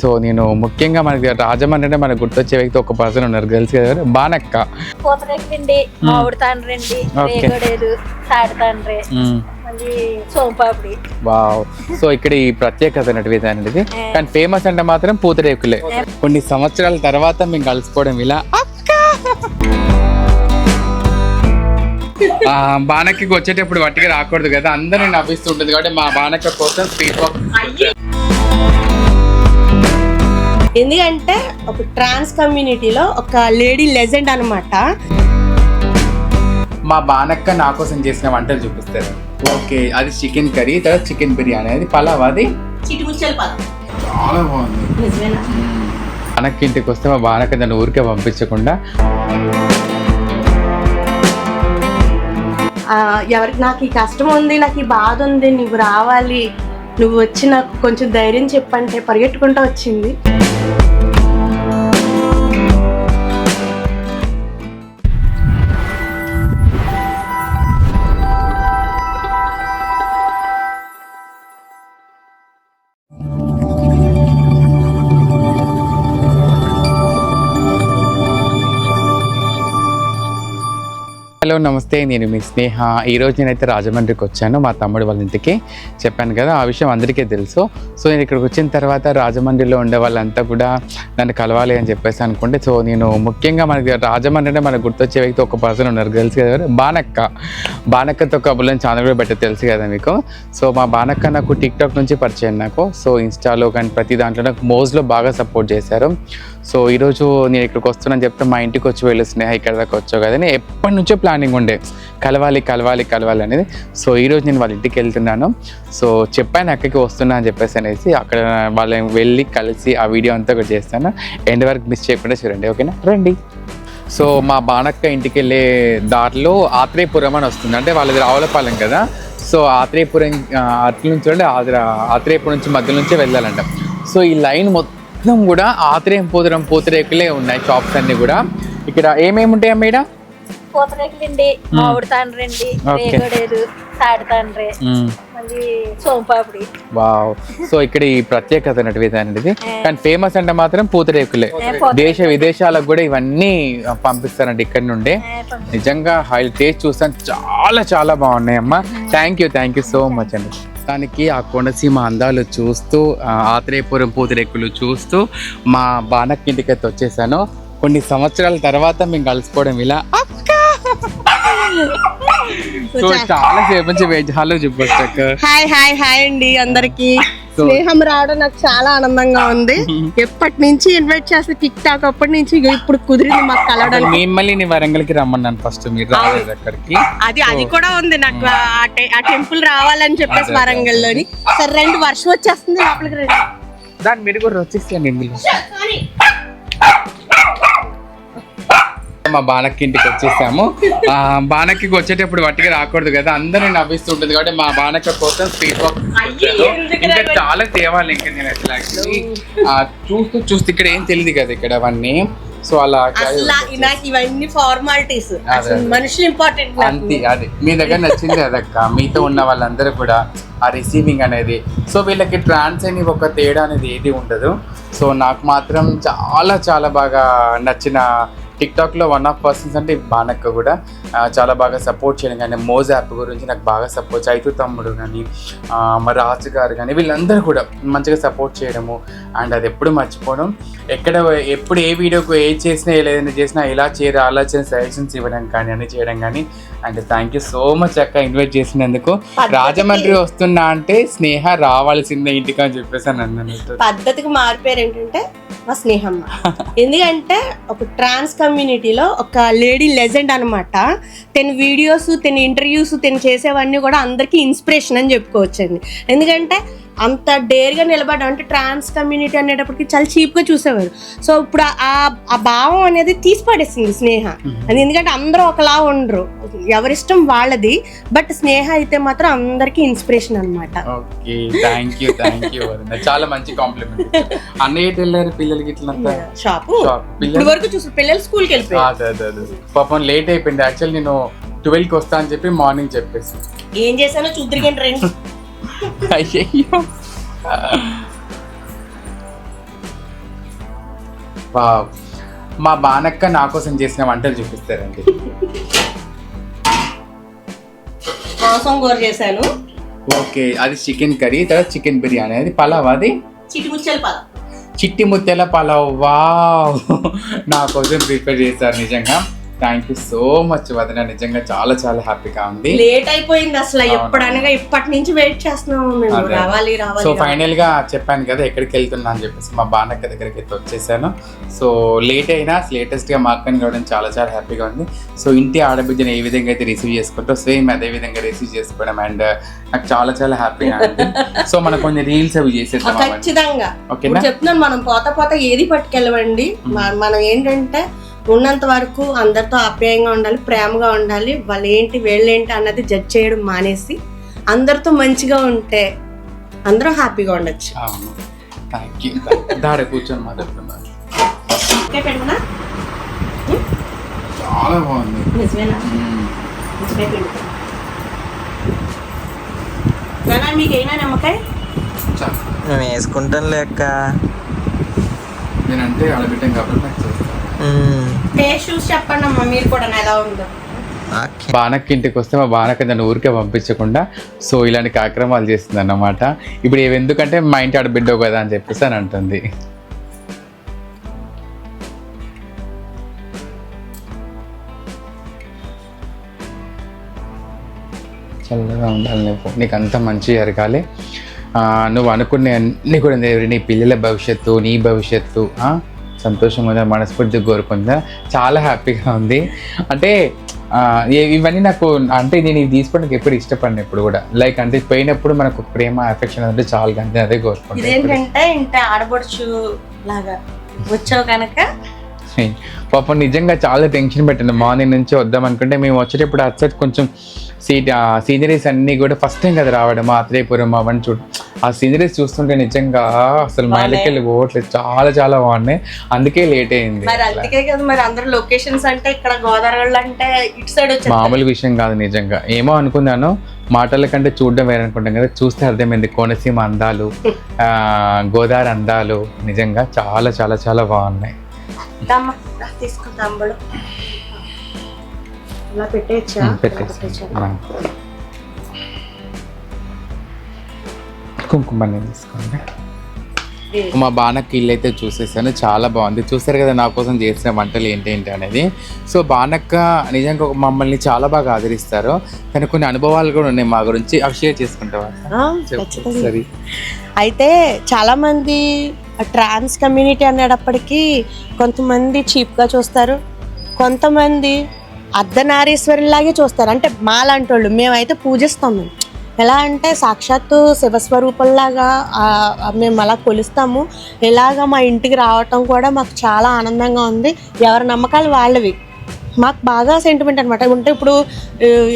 So నేను ముఖ్యంగా మనకి రాజమండ్రి అంటే మనకు గుర్తొచ్చే వ్యక్తి ఒక పర్సన్ ఉన్నారు. తెలుసు కదా? బానక్క పూతరెక్కిండి మామిడి తండ్రి వావ్. సో ఇక్కడ ఈ ప్రత్యేకత అనేది. కానీ ఫేమస్ అంటే మాత్రం పూతరేకులే. కొన్ని సంవత్సరాల తర్వాత మేము కలుసుకోవడం ఇలా. బానక్కకి వచ్చేటప్పుడు వట్టిగా రాకూడదు కదా? అందరూ నవ్విస్తుంటుంది. కాబట్టి మా బానక్క కోసం స్పీడ్ ఎందుకంటే ఒక ట్రాన్స్ కమ్యూనిటీలో ఒక లేడీ లెజెండ్ అన్నమాట. మా బానక్క నా కోసం చేసిన వంటలు చూపిస్తారు. ఓకే అది చికెన్ కర్రీ తర్వాత చికెన్ బిర్యానీ అది పలావ్ అది? చాలా బాగుంది. నిజమేనా? బానక్క ఇంటికి వస్తే మా బానక్క దాన్ని ఊరికే పంపించకుండా. ఎవరికి నాకు ఈ కష్టం ఉంది నాకు ఈ బాధ ఉంది నువ్వు రావాలి. నువ్వు వచ్చి నాకు కొంచెం ధైర్యం చెప్పంటే పరిగెట్టుకుంటూ వచ్చింది. హలో నమస్తే. నేను మీ స్నేహ. ఈ రోజు నేనైతే రాజమండ్రికి వచ్చాను. మా తమ్ముడు వాళ్ళ ఇంటికి చెప్పాను కదా ఆ విషయం అందరికీ తెలుసు. సో నేను ఇక్కడికి వచ్చిన తర్వాత రాజమండ్రిలో ఉండే వాళ్ళంతా కూడా నన్ను కలవాలి అని చెప్పేసి అనుకుంటే సో నేను ముఖ్యంగా మనకి రాజమండ్రి అంటే మనకు గుర్తొచ్చే వ్యక్తి ఒక పర్సన్ ఉన్నారు. తెలుసు కదా బానక్క. బానక్కతో కబుర్లని ఛానల్ కూడా పెట్టే తెలుసు కదా మీకు? సో మా బానక్క నాకు టిక్టాక్ నుంచి పరిచయం నాకు. సో ఇన్స్టాలో కానీ ప్రతి దాంట్లో నాకు మోజ్లో బాగా సపోర్ట్ చేశారు. సో ఈరోజు నేను ఇక్కడికి వస్తున్నాను చెప్తే మా ఇంటికి వచ్చి వెళ్ళి స్నేహ ఇక్కడ దాకా వచ్చావు కదా నేను ఎప్పటి నుంచో ప్లాన్ ప్లానింగ్ ఉండే. కలవాలి కలవాలి కలవాలి అనేది. సో ఈరోజు నేను వాళ్ళ ఇంటికి వెళ్తున్నాను. సో చెప్పాను అక్కడికి వస్తున్నా అని చెప్పేసి అనేసి అక్కడ వాళ్ళని వెళ్ళి కలిసి ఆ వీడియో అంతా కూడా చేస్తాను. ఎండ్ వరకు మిస్ చేయకుండా చూడండి ఓకేనా? రండి. సో మా బాణక్క ఇంటికి వెళ్ళే దారిలో ఆత్రేయపురం అని వస్తుంది. అంటే వాళ్ళది రావులపాలెం కదా. సో ఆత్రేయపురం అట్ల నుంచి అంటే ఆత్ర- ఆత్రేయపురం నుంచి మధ్య నుంచే వెళ్ళాలంట. సో ఈ లైన్ మొత్తం కూడా ఆత్రేయం పూతరం పూతరేకులే ఉన్నాయి షాప్స్ అన్నీ కూడా. ఇక్కడ ఏమేమి ఉంటాయి అమ్మ పూతరెక్కిండి మామిడి తండ్రండి Okay. రేగడేలు తాడి తండ్రి మళ్ళీ సోంపాపిడి. వావ్. సో ఇక్కడ ఈ ప్రత్యేకత అనేది. అనేది కానీ ఫేమస్ అంటే మాత్రం పూతరేకులే. దేశ విదేశాలకు కూడా ఇవన్నీ పంపిస్తారంట ఇక్కడ నుండే. నిజంగా హై టేస్ట్ చూస్తాను. చాలా చాలా బాగున్నాయి అమ్మ thank you thank you so much అండి. దానికి ఆ కోనసీమ అందాలు చూస్తూ ఆత్రేయపురం పూతరేకులు చూస్తూ మా బానక్కింటికి అయితే వచ్చేసాను. కొన్ని సంవత్సరాల తర్వాత మేము కలుసుకోవడం ఇలా. సో చాలా సేపు నుంచి వెయిట్ హలో చెప్పొచ్చు హాయ్ హాయ్ హాయ్ అండి అందరికి. స్నేహం రావడం నాకు చాలా ఆనందంగా ఉంది. ఎప్పటి నుంచి ఇన్వైట్ చేస్తే టిక్ టాక్ అప్పటి నుంచి ఇగో ఇప్పుడు కుదిరింది మాకు కలవడానికి. మిమ్మల్ని నీ వరంగల్కి రమ్మన్నాను ఫస్ట్ మీరు రాలేదు అక్కడికి. అది అది కూడా ఉంది నాకు. ఆ టె- ఆ టెంపుల్ రావాలని చెప్పేసి అదే. వరంగల్లోని. సరే రెండు వర్షం వచ్చేస్తుంది లోపలికి రండి. దాని మీరు కూడా వచ్చేసాను మా బానక్కి ఇంటికి వచ్చేసాము. ఆ బానక్కి వచ్చేటప్పుడు వట్టిగా రాకూడదు కదా అందరూ నవ్విస్తుంటుంది కాబట్టి మా బానక్క కోసం స్పీడ్ వాక్ ఇంకా చాలా తేవాలి ఇంకా నేను అసలు యాక్చువల్లీ చూస్తూ చూస్తూ ఇక్కడ ఏం తెలియదు కదా ఇక్కడ అవన్నీ. సో అలా నాకు ఇవన్నీ ఫార్మాలిటీస్. మనుషులు ఇంపార్టెంట్ అంతే అది. మీ దగ్గర నచ్చింది అదక్క మీతో ఉన్న వాళ్ళందరూ కూడా ఆ రిసీవింగ్ అనేది. సో వీళ్ళకి ట్రాన్స్ అని ఒక తేడా అనేది ఏది ఉండదు. సో నాకు మాత్రం చాలా చాలా బాగా నచ్చిన టిక్టాక్లో వన్ ఆఫ్ పర్సన్స్ అంటే బానక్క కూడా చాలా బాగా సపోర్ట్ చేయడం కానీ మోజ్ యాప్ గురించి నాకు బాగా సపోర్ట్ చైతు తమ్ముడు కానీ మరి రాజు గారు కానీ వీళ్ళందరూ కూడా మంచిగా సపోర్ట్ చేయడము అండ్ అది ఎప్పుడు మర్చిపోవడం ఎక్కడ ఎప్పుడు ఏ వీడియోకు ఏ చేసినా ఏదైనా చేసినా ఇలా చేయరా అలా చేసిన సజెషన్స్ ఇవ్వడం కానీ అన్ని చేయడం కానీ and thank you so much అక్క ఇన్వైట్ చేసినందుకు. రాజమండ్రి వస్తున్నా అంటే స్నేహ రావాల్సిందే ఇంటికి అని చెప్పేసి అని అన్నాను. పద్ధతికి మారిపోయారు ఏంటంటే మా స్నేహమ్మ. ఎందుకంటే ఒక ట్రాన్స్ కమ్యూనిటీలో ఒక లేడీ లెజెండ్ అనమాట తన వీడియోస్ తన ఇంటర్వ్యూస్ తను చేసేవన్నీ కూడా అందరికీ ఇన్స్పిరేషన్ అని చెప్పుకోవచ్చండి. ఎందుకంటే అంత డేర్గా నిలబడడం. అంటే ట్రాన్స్ కమ్యూనిటీ అనేటప్పటికి చాలా చీప్గా చూసేవారు. సో ఇప్పుడు ఆ ఆ భావం అనేది తీసి పడేసింది స్నేహ అది ఎందుకంటే అందరూ ఒకలా ఉండరు. ఎవరిష్టం వాళ్ళది బట్ స్నేహ అయితే మాత్రం అందరికీ ఇన్స్పిరేషన్ అనమాట చాలా మంచి కాంప్లిమెంట్ అన్నయ్య వెళ్ళారు పిల్లలకి ఇట్లంతా షాపు. ఇప్పుడు వరకు చూసి పిల్లలు స్కూల్కి వెళ్ళిపోయారు. పాపం లేట్ అయిపోయింది. యాక్చువల్ నేను ట్వెల్వ్కి వస్తా అని చెప్పి మార్నింగ్ చెప్పేసి. ఏం చేశానో చూద్దరికండి రండి. అయ్యయ్యో వావ్. మా బానక్క నా కోసం చేసిన వంటలు చూపిస్తారండి. మాంసం కూర చేశాను. ఓకే అది చికెన్ కర్రీ తర్వాత చికెన్ బిర్యానీ. అది పలావ్ అది? చిటిముచ్చల పదం చిట్టి ముత్యాల పలావ్. వావ్. నా కోసం ప్రిపేర్ చేశారు నిజంగా. థ్యాంక్ యూ సో మచ్ వదిన. నిజంగా చాలా చాలా హ్యాపీగా ఉంది. లేట్ అయిపోయింది అసలు. ఎప్పుడనగా ఇప్పటి నుంచి వెయిట్ చేస్తున్నాము మేము. రావాలి రావాలి సో. ఫైనల్గా చెప్పాను కదా ఎక్కడికి వెళ్తున్నా అని చెప్పేసి మా బానక్క దగ్గరికి అయితే వచ్చేసాను. సో లేట్ అయినా లేటెస్ట్గా మా అక్కని కావడం చాలా చాలా హ్యాపీగా ఉంది. సో ఇంటి ఆడబిడ్డని ఏ విధంగా అయితే రిసీవ్ చేసుకుంటో సేమ్ అదే విధంగా రిసీవ్ చేసుకోవడం అండ్ నాకు చాలా చాలా హ్యాపీగా ఉంది. సో మనం కొన్ని రీల్స్ అవి చేసేద్దాం. ఖచ్చితంగా. చెప్తున్నాను మనం పోత పోత ఏది పట్టుకెళ్ళవండి. మనం ఏంటంటే ఉన్నంత వరకు అందరితో ఆప్యాయంగా ఉండాలి ప్రేమగా ఉండాలి. వాళ్ళు ఏంటి వీళ్ళేంటి అన్నది జడ్జ్ చేయడం మానేసి అందరితో మంచిగా ఉంటే అందరూ హ్యాపీగా ఉండొచ్చు. అవును. థ్యాంక్ యూ దాడ కూర్చొని మాట్లాడుతున్నాను. ఓకే పెట్టుకున్నా? చాలా బాగుంది. అయినా నమ్మకాయ. మేము వేసుకుంటాం లేక నేనంటే ఆడబిడ్డం కాబట్టి నాకు టేస్ట్ చూసి చెప్పండి అమ్మా మీరు కూడా ఎలా ఉందో. బానక్క ఇంటికి వస్తే మా బానక్క నన్ను ఊరికే పంపించకుండా సో ఇలాంటి కార్యక్రమాలు చేస్తుంది అన్నమాట ఇప్పుడు ఇవి ఎందుకంటే మా ఇంటి ఆడబిడ్డ కదా అని చెప్పేసి అని అంటుంది. చల్లగా ఉండాలి నువ్వు. నీకు అంత మంచి జరగాలి. ఆ, నువ్వు అనుకునే అన్నీ కూడా నీ పిల్లల భవిష్యత్తు నీ భవిష్యత్తు ఆ, సంతోషంగా మనస్ఫూర్తిగా కోరుకుందా చాలా హ్యాపీగా ఉంది. అంటే ఇవన్నీ నాకు అంటే నేను ఇవి తీసుకోవడానికి ఎప్పుడు ఇష్టపడిన ఎప్పుడు కూడా. లైక్ అంటే పోయినప్పుడు మనకు ప్రేమ అఫెక్షన్ అంటే చాలు అంతే అదే కోరుకుంటాను ఇదేంటంటే ఇంత ఆడబడుచు లాగా వచ్చావు కనుక? పాపం నిజంగా చాలా టెన్షన్ పెట్టింది. మార్నింగ్ నుంచి వద్దాం అనుకుంటే మేము వచ్చేటప్పుడు అచ్చట్ కొంచెం సీట్ సీనరీస్ అన్నీ కూడా ఫస్ట్ టైం కదా రావడం. ఆత్రేయపురం అవన్నీ చూడ ఆ సీనరీస్ చూస్తుంటే నిజంగా అసలు మైలకి వెళ్ళి పోవట్లేదు. చాలా చాలా బాగున్నాయి. అందుకే లేట్ అయింది. మరి అందుకే కదా మరి అందరు లొకేషన్స్ అంటే ఇక్కడ గోదావరి అంటే ఇటు సైడ్ వచ్చారు మామూలు విషయం కాదు నిజంగా. ఏమో అనుకున్నాను. మాటల కంటే చూడడం వేరే అనుకుంటాం కదా. చూస్తే అర్థమైంది. కోనసీమ అందాలు ఆ, గోదావరి అందాలు నిజంగా చాలా చాలా చాలా బాగున్నాయి. దమ్మ, రా తీసుకో తంబడు ఇలా పెట్టేయచ్చా పెట్టేసి కుంకుమ నేను తీసుకోండి మా బానక్క ఇల్లు అయితే చూసేసాను. చాలా బాగుంది. చూస్తారు కదా నా కోసం చేసిన వంటలు ఏంటి ఏంటి అనేది. సో బానక్క నిజంగా మమ్మల్ని చాలా బాగా ఆదరిస్తారు. కానీ కొన్ని అనుభవాలు కూడా ఉన్నాయి మా గురించి. అవి షేర్ చేసుకుంటావా. సరే. అయితే చాలా మంది ట్రాన్స్ కమ్యూనిటీ అనేటప్పటికీ కొంతమంది చీప్గా చూస్తారు. కొంతమంది అర్ధనారీశ్వరులాగే చూస్తారు. అంటే మాలాంటి వాళ్ళు మేమైతే పూజిస్తాం మేము. ఎలా అంటే సాక్షాత్తు శివస్వరూపంలాగా మేము అలా కొలుస్తాము. ఇలాగ మా ఇంటికి రావటం కూడా మాకు చాలా ఆనందంగా ఉంది. ఎవరి నమ్మకాలు వాళ్ళవి. మాకు బాగా సెంటిమెంట్ అనమాట అంటే ఇప్పుడు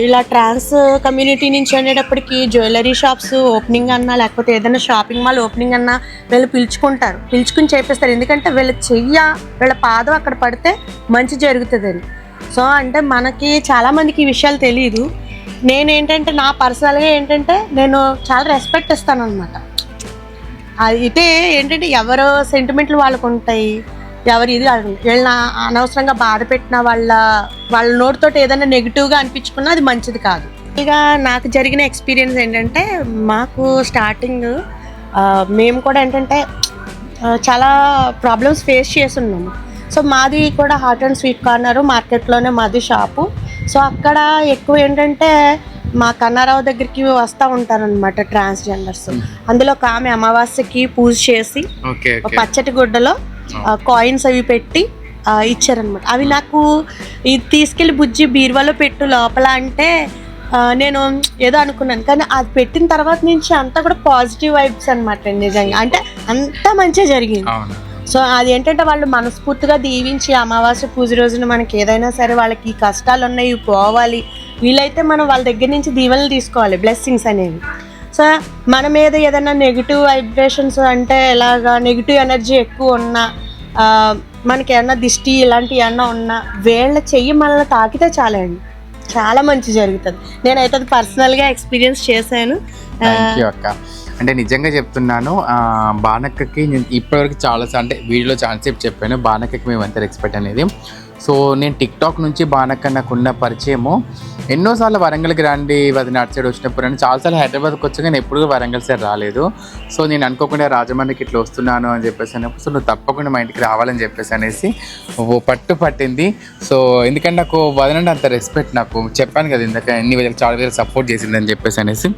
ఇలా ట్రాన్స్ కమ్యూనిటీ నుంచి అనేటప్పటికి జ్యువెలరీ షాప్స్ ఓపెనింగ్ అన్నా లేకపోతే ఏదైనా షాపింగ్ మాల్ ఓపెనింగ్ అన్నా వీళ్ళు పిలుచుకుంటారు. పిలుచుకుని చేపిస్తారు. ఎందుకంటే వీళ్ళ చెయ్య వీళ్ళ పాదం అక్కడ పడితే మంచి జరుగుతుందని. సో అంటే మనకి చాలామందికి ఈ విషయాలు తెలియదు నేనేంటంటే నా పర్సనల్గా ఏంటంటే నేను చాలా రెస్పెక్ట్ ఇస్తాను అనమాట అయితే ఏంటంటే ఎవరు సెంటిమెంట్లు వాళ్ళకు ఉంటాయి ఎవరు ఇది కాదు. వీళ్ళని అనవసరంగా బాధ పెట్టిన వాళ్ళ వాళ్ళ నోటితోటి ఏదైనా నెగిటివ్గా అనిపించుకున్నా అది మంచిది కాదు. ఇక నాకు జరిగిన ఎక్స్పీరియన్స్ ఏంటంటే మాకు స్టార్టింగ్ మేము కూడా ఏంటంటే చాలా ప్రాబ్లమ్స్ ఫేస్ చేస్తున్నాము సో మాది కూడా హాట్ అండ్ స్వీట్ కార్నర్ మార్కెట్లోనే మాది షాపు. సో అక్కడ ఎక్కువ ఏంటంటే మా కన్నారావు దగ్గరికి వస్తూ ఉంటారనమాట ట్రాన్స్జెండర్స్. అందులో ఒక ఆమె అమావాస్యకి పూజ చేసి పచ్చటి గుడ్డలో కాయిన్స్ అవి పెట్టి ఇచ్చారనమాట అవి నాకు ఇది తీసుకెళ్ళి బుజ్జి బీరువాలో పెట్టు లోపల అంటే నేను ఏదో అనుకున్నాను. కానీ అది పెట్టిన తర్వాత నుంచి అంతా కూడా పాజిటివ్ వైబ్స్ అనమాట నిజంగా. అంటే అంతా మంచిగా జరిగింది. సో అది ఏంటంటే వాళ్ళు మనస్ఫూర్తిగా దీవించి అమావాస్య పూజ రోజున మనకి ఏదైనా సరే వాళ్ళకి ఈ కష్టాలు ఉన్నాయి పోవాలి. వీలైతే మనం వాళ్ళ దగ్గర నుంచి దీవెనలు తీసుకోవాలి బ్లెస్సింగ్స్ అనేవి. సో మన మీద ఏదైనా నెగిటివ్ వైబ్రేషన్స్ అంటే ఇలాగా నెగిటివ్ ఎనర్జీ ఎక్కువ ఉన్నా మనకి ఏమన్నా దిష్టి ఇలాంటివి ఏమన్నా ఉన్నా వేళ్ళ చెయ్యి మనల్ని తాకితే చాలండి. చాలా మంచి జరుగుతుంది. నేనైతే అది పర్సనల్గా ఎక్స్పీరియన్స్ చేశాను. అంటే నిజంగా చెప్తున్నాను బానక్కకి నేను ఇప్పటివరకు చాలా అంటే వీడియోలో చాలాసేపు చెప్పాను బానక్కకి మేము ఎంత రెస్పెక్ట్ అనేది. సో నేను టిక్టాక్ నుంచి బానక్క నాకున్న పరిచయము ఎన్నోసార్లు వరంగల్కి రండి వదిన అటు సైడ్ వచ్చినప్పుడు అని చాలాసార్లు హైదరాబాద్కి వచ్చాక నేను ఎప్పుడు వరంగల్ సైడ్ రాలేదు. సో నేను అనుకోకుండా రాజమండ్రికి ఇట్లా వస్తున్నాను అని చెప్పేసి అన్నప్పుడు సో నువ్వు తప్పకుండా మా ఇంటికి రావాలని చెప్పేసి అనేసి ఓ పట్టు పట్టింది. సో ఎందుకంటే నాకు వదనండి అంత రెస్పెక్ట్ నాకు చెప్పాను కదా ఇందాక ఎన్ని చాలా వేలు సపోర్ట్ చేసిందని చెప్పేసి అనేసి.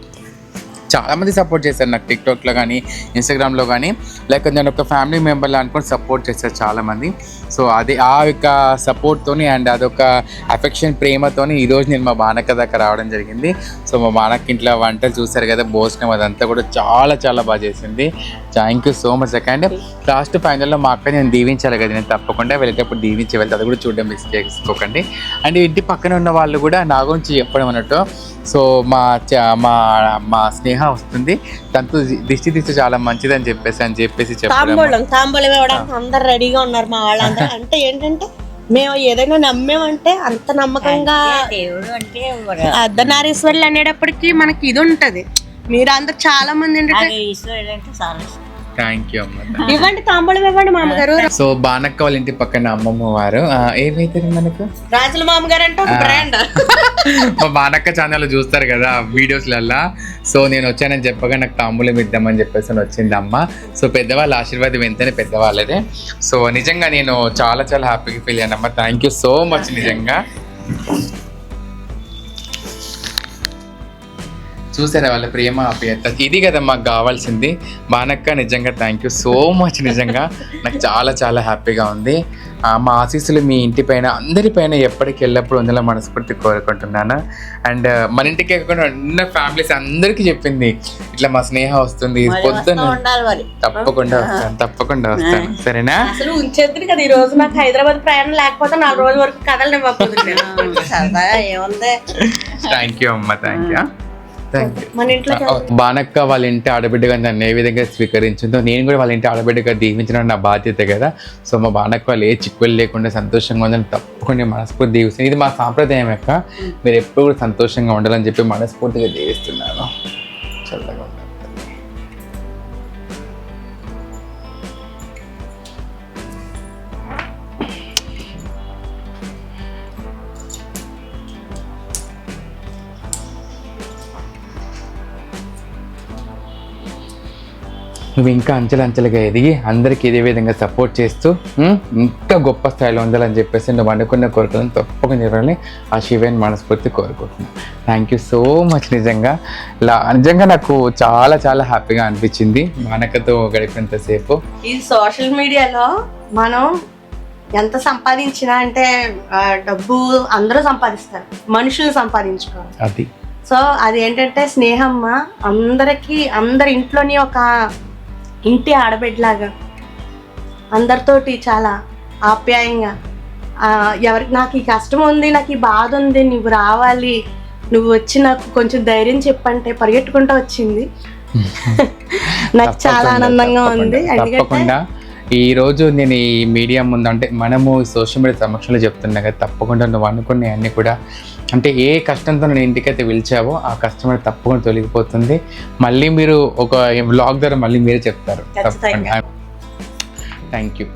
చాలామంది సపోర్ట్ చేశారు నాకు టిక్టాక్లో కానీ ఇన్స్టాగ్రామ్లో కానీ. లేకపోతే నేను ఒక ఫ్యామిలీ మెంబర్లా అనుకొని సపోర్ట్ చేశారు చాలామంది. సో అది ఆ యొక్క సపోర్ట్తోని అండ్ అదొక అఫెక్షన్ ప్రేమతోని ఈరోజు నేను మా బానక్క దాకా రావడం జరిగింది. సో మా బానక్క ఇంట్లో వంటలు చూసారు కదా భోజనం అదంతా కూడా చాలా చాలా బాగా చేసింది. థ్యాంక్ యూ సో మచ్ అక్క. అండ్ లాస్ట్ ఫైనల్లో మా అక్క నేను దీవించాలి కదా నేను తప్పకుండా వెళ్ళేటప్పుడు దీవించి వెళ్తే. అది కూడా చూడడం మిస్ చేసుకోకండి. అండ్ ఇంటి పక్కన ఉన్న వాళ్ళు కూడా నా గురించి చెప్పడం అన్నట్టు. సో మా చ- మా మా స్నేహ వస్తుంది. తనతో దిష్టి దిష్టి చాలా మంచిదని చెప్పేసి అని చెప్పేసి చెప్పడం. తాంబూలం తాంబూలం ఇవ్వడానికి అందరు రెడీగా ఉన్నారు మా వాళ్ళందరూ. అంటే ఏంటంటే మేము ఏదైనా నమ్మేమంటే అంత నమ్మకంగా దేవుడు అంటే అర్ధనారీశ్వరులు అనేటప్పటికి మనకి ఇది ఉంటది. మీరు అందరు చాలా మంది ఏంటంటే ఈశ్వరుడు అంటే చాలా ఇష్టం. థ్యాంక్ యూ అమ్మ. ఇవ్వండి తాంబూలం ఇవ్వండి మామగారు. సో బానక్క వాళ్ళ ఇంటి పక్కన అమ్మమ్మ వారు. ఆ, ఏమైతారు మనకు? రాజుల మామగారు అంటే ఒక బ్రాండ్ మా బానక్క ఛానల్ చూస్తారు కదా వీడియోస్లల్లా. సో నేను వచ్చానని చెప్పగా నాకు తాంబూలం ఇద్దామని చెప్పేసి వచ్చింది అమ్మ. సో పెద్దవాళ్ళ ఆశీర్వాదం ఎంతనే పెద్దవాళ్ళదే. సో నిజంగా నేను చాలా చాలా హ్యాపీగా ఫీల్ అయ్యాను అమ్మ థ్యాంక్ యూ సో మచ్ నిజంగా. చూసారా వాళ్ళ ప్రేమ ఆప్యాయత ఇది కదా మాకు కావాల్సింది. బానక్క నిజంగా థ్యాంక్ యూ సో మచ్ నిజంగా నాకు చాలా చాలా హ్యాపీగా ఉంది. మా ఆశీస్సులు మీ ఇంటి పైన అందరి పైన ఎప్పటికి ఎల్లప్పుడు ఉండాలో మనస్ఫూర్తి కోరుకుంటున్నాను. అండ్ మన ఇంటికి కాకుండా ఉన్న ఫ్యామిలీస్ అందరికీ చెప్పింది. ఇట్లా మా స్నేహ వస్తుంది. పొద్దున్న తప్పకుండా వస్తాను. తప్పకుండా వస్తాను. సరేనా? అసలు ఉంచేద్దరు కదా ఈ రోజు నాకు హైదరాబాద్ ప్రయాణం లేకపోతే నాలుగు రోజుల వరకు ఏముంది? థ్యాంక్ యూ అమ్మ థ్యాంక్ యూ బానక్క వాళ్ళ ఇంటి ఆడబిడ్డగా నన్ను ఏ విధంగా స్వీకరించిందో నేను కూడా వాళ్ళ ఇంటి ఆడబిడ్డగా దీవించడం నా బాధ్యత కదా. సో మా బానక్క వాళ్ళు ఏ చిక్కులు లేకుండా సంతోషంగా ఉందని తప్పకుండా మనస్ఫూర్తి దీవిస్తాను ఇది మా సాంప్రదాయం యొక్క మీరు ఎప్పుడు కూడా సంతోషంగా ఉండాలని చెప్పి మనస్ఫూర్తిగా దీవిస్తున్నాను. చల్లగా నువ్వు ఇంకా అంచెలంచెలుగా ఎదిగి అందరికీ ఇదే విధంగా సపోర్ట్ చేస్తూ ఇంకా గొప్ప స్థాయిలో ఉండాలని చెప్పేసి నువ్వు అనుకున్న కోరికలను తప్పకుండా నెరవేరాలని ఆ శివని మనస్ఫూర్తి కోరుకుంటున్నాను. థ్యాంక్ యూ సో మచ్ నిజంగా లా నిజంగా నాకు చాలా చాలా హ్యాపీగా అనిపించింది. మానకతో గడిపినంతసేపు ఈ సోషల్ మీడియాలో మనం ఎంత సంపాదించినా అంటే డబ్బు అందరూ సంపాదిస్తారు. మనుషులు సంపాదించుకోవాలి. అది. సో అది ఏంటంటే స్నేహమ్మ అందరికి అందరి ఇంట్లోని ఒక ఇంటి ఆడబిడ్డలాగా. అందరితోటి చాలా ఆప్యాయంగా. ఆ, ఎవరికి నాకు ఈ కష్టం ఉంది నాకు ఈ బాధ ఉంది నువ్వు రావాలి నువ్వు వచ్చి నాకు కొంచెం ధైర్యం చెప్పంటే పరిగెట్టుకుంటూ వచ్చింది. నాకు చాలా ఆనందంగా ఉంది. ఎందుకంటే తప్పకుండా ఈ రోజు నేను ఈ మీడియా ముందు అంటే మనము సోషల్ మీడియా సమక్షంలో చెప్తున్నా కదా తప్పకుండా నువ్వు అనుకునే అన్ని కూడా అంటే ఏ కష్టంతో నేను ఇంటికైతే పిలిచావో ఆ కష్టం అనేది తప్పకుండా తొలగిపోతుంది. మళ్ళీ మీరు ఒక బ్లాగ్ ద్వారా మళ్ళీ మీరే చెప్తారు. తప్పకుండా. Thank you